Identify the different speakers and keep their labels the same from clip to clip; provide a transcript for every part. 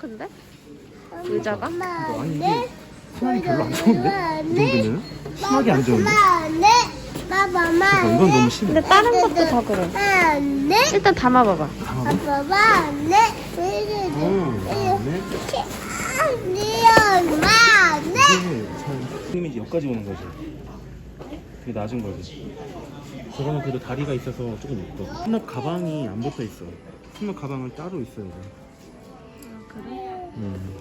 Speaker 1: 큰데? 의자가?
Speaker 2: 아니 이게 수납이 별로 안 좋은데? 이 정도면? 심하게 안 좋은데? 잠깐 이건 너무 심해
Speaker 1: 근데 다른 것도 다 그래.
Speaker 3: 네.
Speaker 1: 일단 담아봐봐.
Speaker 3: 봐봐. 네.
Speaker 2: 어, 네.
Speaker 3: 네 엄마.
Speaker 2: 참 이미지 여기까지 오는 거지 그게 낮은 거지 저거는 그래도 다리가 있어서 조금 예뻐 수납 가방이 안 붙어 있어 수납 가방은 따로 있어야 돼
Speaker 1: 그래?
Speaker 2: 음.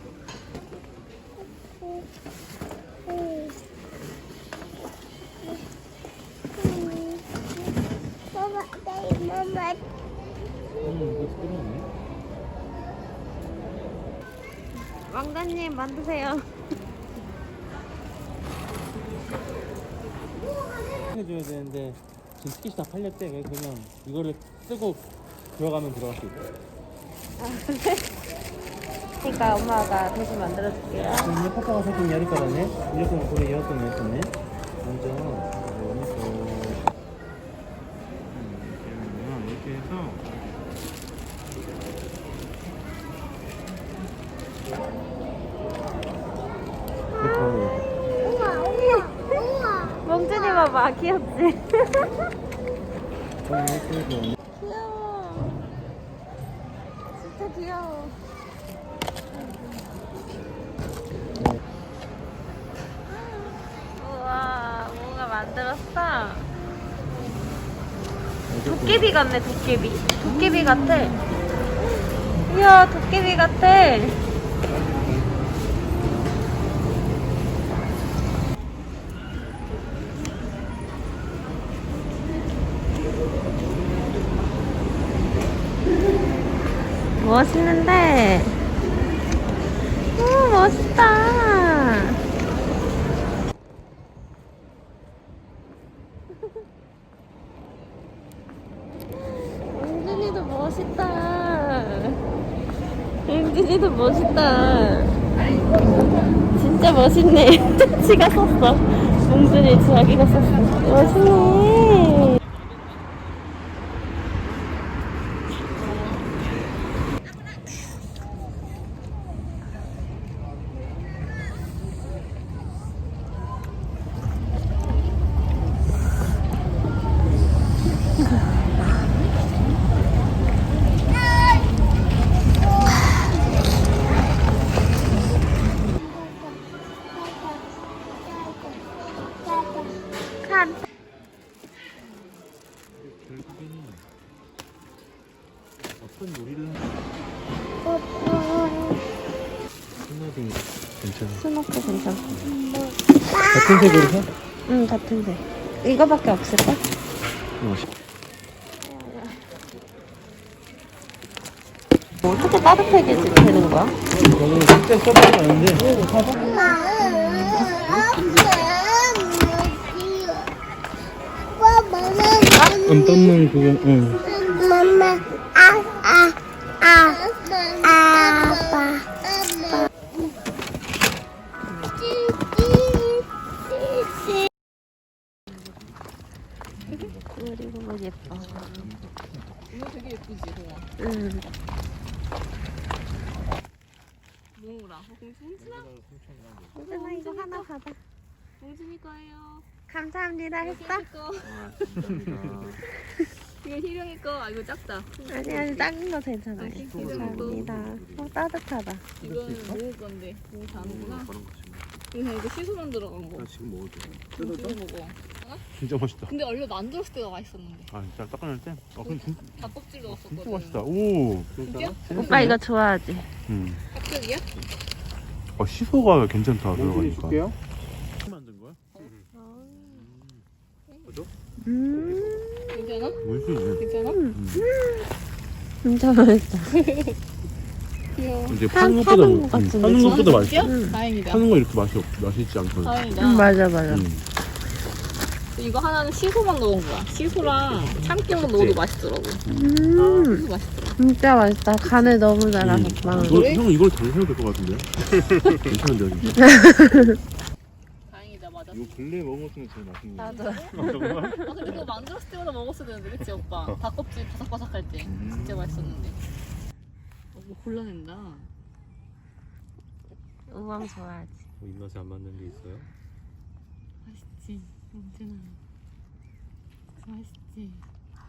Speaker 3: 봐봐. 네 엄마.
Speaker 2: 끌어오네
Speaker 1: 왕자님 만드세요.
Speaker 2: 해줘야 되는데 지금 티켓이 다 팔렸대. 그래서 그냥 이거를 쓰고 들어가면 들어갈 수 있대
Speaker 1: 그러니까 엄마가 대신 만들어줄게요.
Speaker 2: 근데 파파가 사진 야리 거라네. 이렇게 고래 이렇게 했었네. 먼저 이렇게 해서 이렇게 하고
Speaker 3: 우와 우와 우와.
Speaker 1: 귀엽지? 귀여워. 진짜 귀여워. 우와, 뭔가 만들었어. 도깨비 같네, 도깨비. 도깨비 같아. 이야, 도깨비 같아. 멋있는데. 오, 멋있다. 웅진이도 멋있다. 웅진이도 멋있다. 진짜 멋있네. 지가 썼어. 웅진이 자기가 썼어. 멋있네. 칸.
Speaker 2: 결국에는 어떤 요리를 스나비 괜찮아
Speaker 1: 스노크 괜찮고.
Speaker 2: 같은 색으로 사?
Speaker 1: 응, 같은 색. 이거밖에 없을까?
Speaker 2: 어,
Speaker 1: 어떻게 따뜻하게 되는 거야?
Speaker 2: 저는 진짜 써보지 않는데 사봐 안 떴는 그거 응
Speaker 3: 엄마,
Speaker 1: 그리고 뭐 예뻐.
Speaker 4: 이거 되게 예쁘지, 동아.
Speaker 1: 응.
Speaker 4: 뭐라? 공준아?
Speaker 1: 괜찮아, 이거 하나 받아.
Speaker 4: 공준이 거예요.
Speaker 1: 감사합니다 했어?
Speaker 4: 이거 희령이 거. 아, 이거 작다.
Speaker 1: 아니, 아니, 작은 거. 아,
Speaker 4: 진짜
Speaker 1: 감사합니다. 어, 따뜻하다.
Speaker 4: 이거는 먹을 건데. 뭐 다는구나.
Speaker 2: 거지
Speaker 4: 이거 이거 시소만 들어간 거.
Speaker 2: 나 지금 먹어도 돼
Speaker 4: 이거 찍어 먹어.
Speaker 2: 진짜 맛있다
Speaker 4: 근데 원래 만들었을 때가 맛있었는데.
Speaker 2: 아 진짜 닦아낼 때? 아 근데 진짜,
Speaker 4: 닭껍질 넣었었거든.
Speaker 2: 진짜 맛있다 오
Speaker 4: 진짜?
Speaker 1: 오빠 이거 좋아하지?
Speaker 2: 응.
Speaker 4: 합격이야?
Speaker 2: 아 시소가 괜찮다 들어가니까 만든 거야?
Speaker 1: 음,
Speaker 4: 괜찮아?
Speaker 2: 뭔지
Speaker 4: 괜찮아?
Speaker 1: 진짜 맛있다.
Speaker 2: 이제
Speaker 1: 한-
Speaker 2: 파는 것보다
Speaker 1: 것 같은데,
Speaker 2: 파는
Speaker 1: 진짜?
Speaker 2: 것보다 맛있어?
Speaker 4: 다행이다.
Speaker 2: 파는 거 이렇게 맛이 없 맛있지 않거든
Speaker 4: 다행이다.
Speaker 1: 음, 맞아, 맞아.
Speaker 2: 응.
Speaker 4: 이거 하나는 시소만 넣은 거야. 시소랑 참기름 넣어도 맛있더라고.
Speaker 1: 음,
Speaker 4: 그래서 맛있더라.
Speaker 1: 진짜 맛있다. 간을 너무 잘하셨다.
Speaker 2: 이거, 형 이걸 당해도 될 것 같은데? 괜찮은데 진짜
Speaker 4: 다행이다, 맞아.
Speaker 2: 이거 근래 중에 제일 맛있는 거
Speaker 1: 나도.
Speaker 2: 아, 정말?
Speaker 4: 아 근데 그거 만들었을 때마다 먹었어야 되는데 그치 오빠? 닭껍질 바삭바삭할 때
Speaker 2: 음.
Speaker 4: 진짜 맛있었는데 어, 뭐 골라낸다
Speaker 1: 우왕 좋아하지.
Speaker 2: 뭐 입맛에 안 맞는 게 있어요?
Speaker 1: 맛있지. 언제나. 맛있지.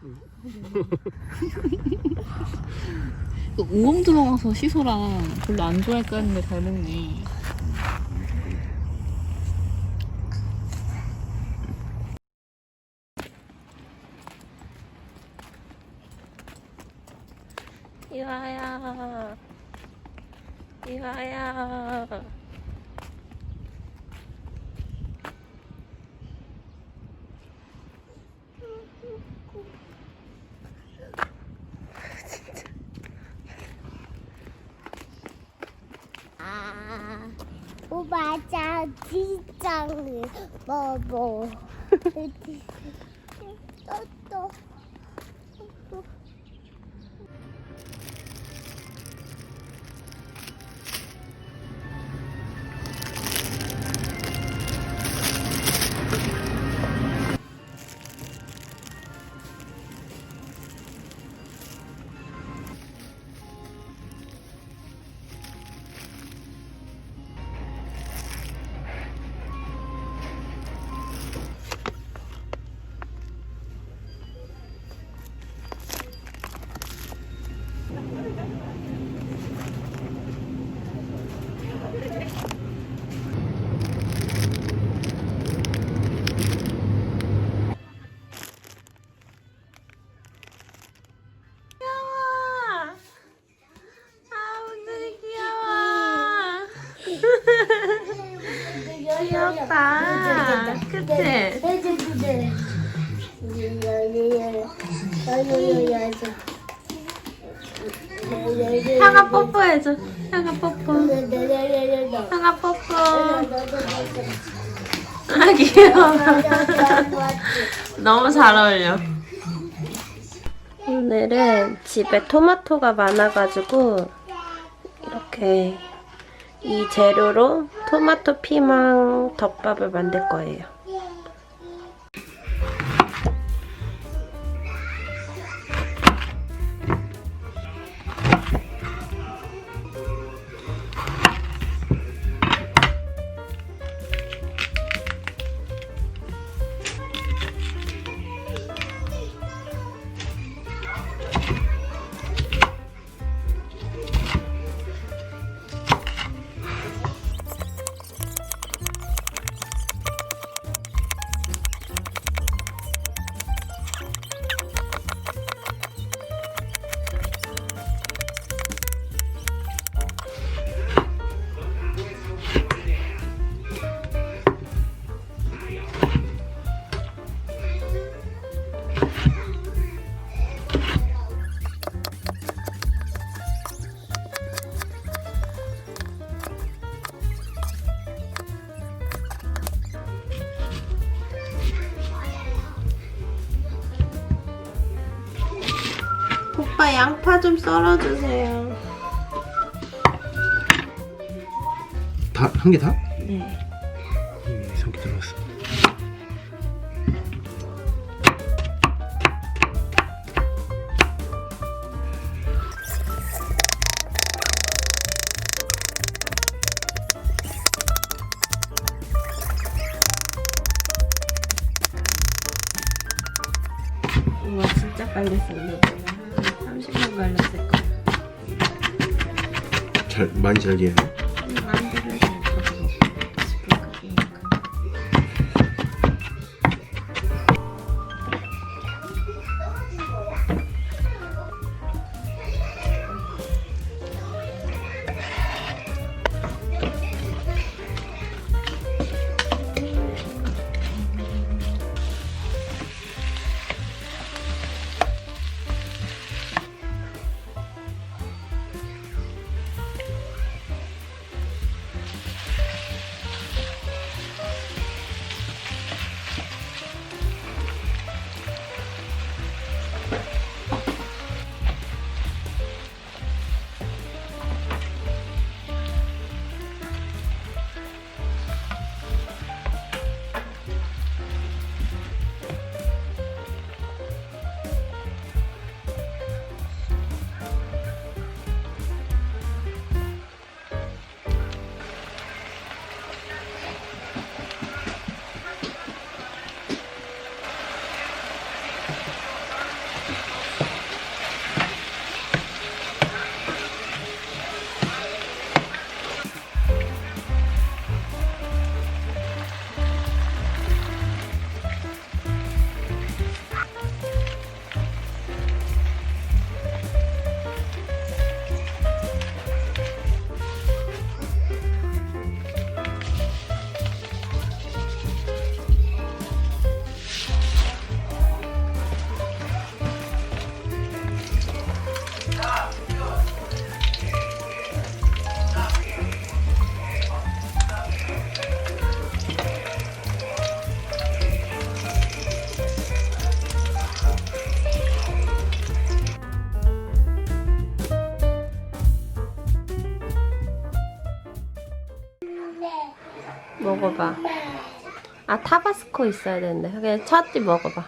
Speaker 4: 그 우엉 들어가서 시소랑 별로 안 좋아할까 했는데 잘 먹네.
Speaker 1: 이와야. 이와야.
Speaker 3: 아, 오빠 자 진짜를 먹어. 또 또.
Speaker 1: 귀엽다. 그치? 형아 뽀뽀해줘. 형아 뽀뽀. 형아 뽀뽀. 아, 귀여워. 너무 잘 어울려. 오늘은 집에 토마토가 많아가지고 이렇게 이 재료로 토마토 피망 덮밥을 만들 거예요. 파 좀 썰어주세요.
Speaker 2: 다 한 개 다?
Speaker 1: 네.
Speaker 2: 음, 삼개 들어갔어.
Speaker 1: 우와 진짜 빨리 썰네. 30분 걸렸을 거야.
Speaker 2: 잘 많이 잘게.
Speaker 1: 마음 타바스코 있어야 되는데 그냥 첫입 먹어봐.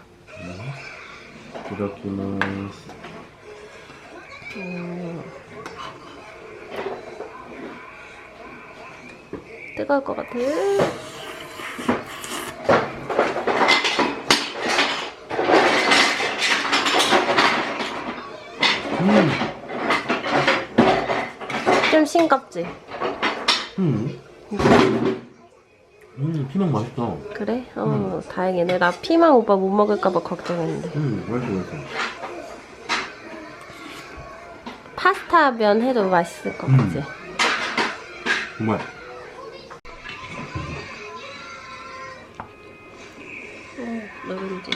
Speaker 2: 이렇게는
Speaker 1: 음. 뜨거울 것 같아.
Speaker 2: 음.
Speaker 1: 좀 싱겁지?
Speaker 2: 음. 음, 피망 맛있다.
Speaker 1: 그래? 어 다행이네. 나 피망 오빠 못 먹을까봐 걱정했는데.
Speaker 2: 음, 맛있어, 맛있어.
Speaker 1: 파스타 면 해도 맛있을 것 같지?
Speaker 2: 음. 정말.
Speaker 1: 음, 노른지.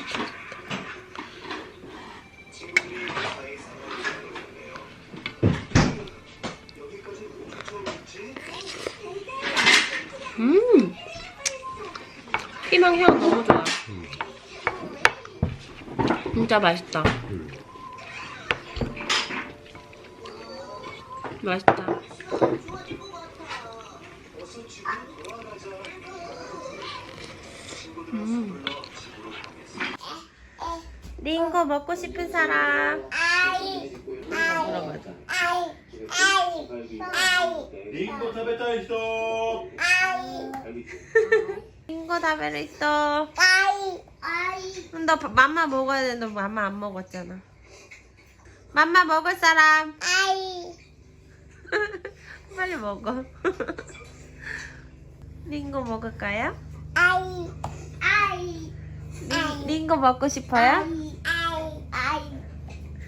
Speaker 1: 음! 피망 향 너무 좋아. 진짜 맛있다. 맛있다. 음. 링고 먹고 싶은 사람
Speaker 3: 아이, 아이. 아이, 아이, 아이,
Speaker 2: 링고 있어.
Speaker 3: 아이,
Speaker 1: 링고 다베르 있어.
Speaker 3: 아이, 아이.
Speaker 1: 너 밥- 맘마 먹어야 되는데 맘마 안 먹었잖아. 맘마 먹을 사람
Speaker 3: 아이,
Speaker 1: 빨리 먹어. 링고 먹을까요?
Speaker 3: 아이, 아이,
Speaker 1: 링, 링고 먹고 싶어요?
Speaker 3: 아이, 아이,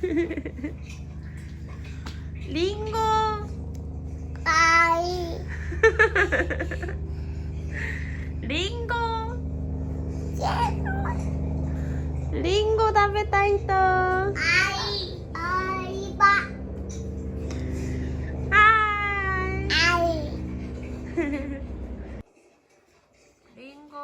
Speaker 1: 링고.
Speaker 3: 아이,
Speaker 1: 링고.
Speaker 3: 제로,
Speaker 1: 링고 다베타 있어.
Speaker 3: 아이, 아이, 바,
Speaker 1: 하이.
Speaker 3: 아이.
Speaker 1: 링고.